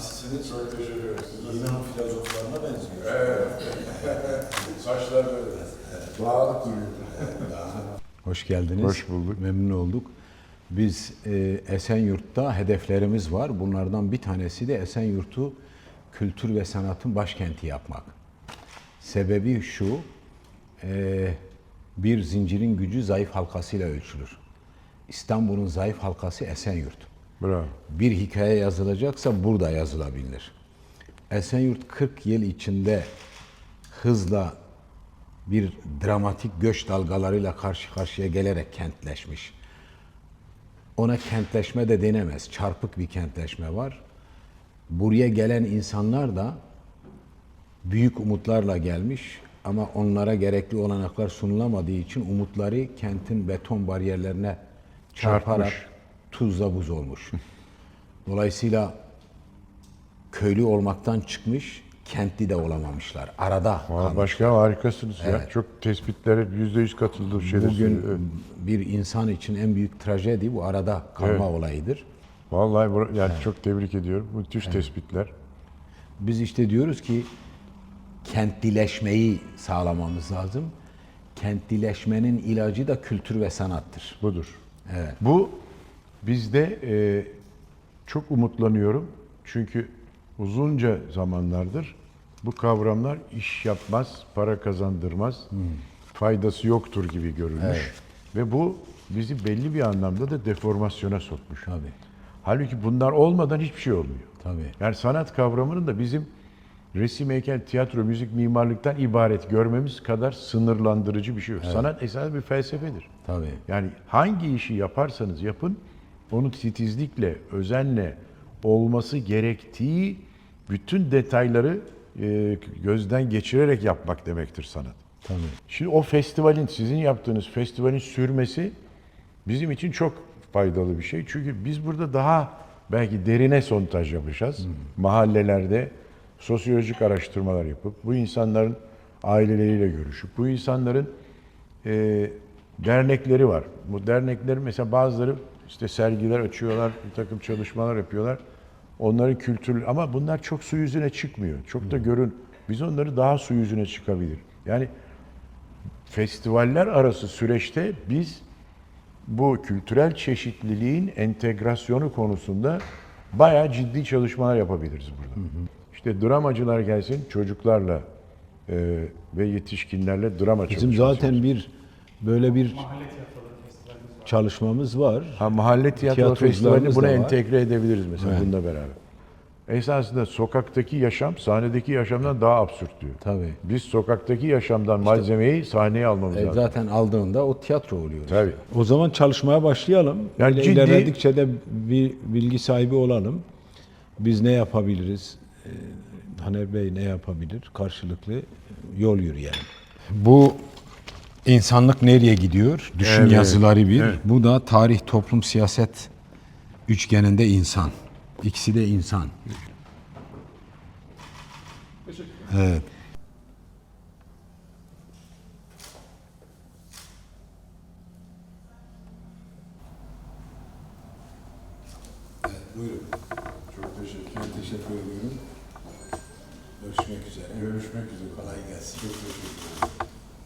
Sizsiniz. Çok teşekkür ederim. Yunan filozoflarına benziyor. Evet. Saçlar böyle. Bağlı duruyor. Hoş geldiniz. Hoş bulduk. Memnun olduk. Biz e, Esenyurt'ta hedeflerimiz var. Bunlardan bir tanesi de Esenyurt'u kültür ve sanatın başkenti yapmak. Sebebi şu, e, bir zincirin gücü zayıf halkasıyla ölçülür. İstanbul'un zayıf halkası Esenyurt. Bravo. Bir hikaye yazılacaksa burada yazılabilir. Esenyurt 40 yıl içinde hızla bir dramatik göç dalgalarıyla karşı karşıya gelerek kentleşmiş. Ona kentleşme de denemez. Çarpık bir kentleşme var. Buraya gelen insanlar da büyük umutlarla gelmiş ama onlara gerekli olanaklar sunulamadığı için umutları kentin beton bariyerlerine çarparak Çarpmış. Tuzla buz olmuş. Dolayısıyla köylü olmaktan çıkmış, kentli de olamamışlar. Arada kalmış. başka harikasınız ya. Çok tespitlere yüzde yüz katıldı. Şeyde Bugün bir insan için en büyük trajedi bu arada kalma Evet. olayıdır. Vallahi yani çok tebrik ediyorum. Müthiş tespitler. Biz işte diyoruz ki kentlileşmeyi sağlamamız lazım. Kentlileşmenin ilacı da kültür ve sanattır. Budur. Evet. Bu bizde e, çok umutlanıyorum. Çünkü uzunca zamanlardır bu kavramlar iş yapmaz, para kazandırmaz, faydası yoktur gibi görülmüş. Ve bu bizi belli bir anlamda da deformasyona sokmuş. Tabii. Halbuki bunlar olmadan hiçbir şey olmuyor. Tabii. Yani sanat kavramının da bizim resim, heykel, tiyatro, müzik, mimarlıktan ibaret görmemiz kadar sınırlandırıcı bir şey yok. Sanat esas bir felsefedir. Tabii. Yani hangi işi yaparsanız yapın, onu titizlikle, özenle olması gerektiği bütün detayları e, gözden geçirerek yapmak demektir sanat. Tabii. Şimdi o festivalin, sizin yaptığınız festivalin sürmesi bizim için çok faydalı bir şey. Çünkü biz burada daha belki derine sontaj yapacağız. Mahallelerde sosyolojik araştırmalar yapıp bu insanların aileleriyle görüşüp bu insanların e, dernekleri var. Bu dernekler mesela bazıları işte sergiler açıyorlar, bir takım çalışmalar yapıyorlar. Onların kültür ama bunlar çok su yüzüne çıkmıyor. Çok da görün. Biz onları daha su yüzüne çıkabilir. Yani festivaller arası süreçte biz bu kültürel çeşitliliğin entegrasyonu konusunda bayağı ciddi çalışmalar yapabiliriz burada. İşte dramacılar gelsin çocuklarla e, ve yetişkinlerle drama Bizim çalışması. zaten bir böyle bir çalışmamız var. Ha, mahalle tiyatro festivalini buna entegre edebiliriz mesela Evet. bununla beraber. Esasında sokaktaki yaşam sahnedeki yaşamdan daha absürt diyor. Tabii. Biz sokaktaki yaşamdan malzemeyi sahneye almamız E, lazım. zaten aldığında o tiyatro oluyor. işte. Tabii. O zaman çalışmaya başlayalım. Yani Böyle ciddi- ilerledikçe de bir bilgi sahibi olalım. Biz ne yapabiliriz? Ee, Taner Bey ne yapabilir? Karşılıklı yol yürüyelim. Bu insanlık nereye gidiyor? Düşün Evet, yazıları bir. evet. Bu da tarih, toplum, siyaset üçgeninde insan. İkisi de insan. Evet. Buyurun. Çok teşekkür teşekkür ediyorum. Görüşmek üzere. Görüşmek üzere. Kolay gelsin. Çok teşekkür ederim.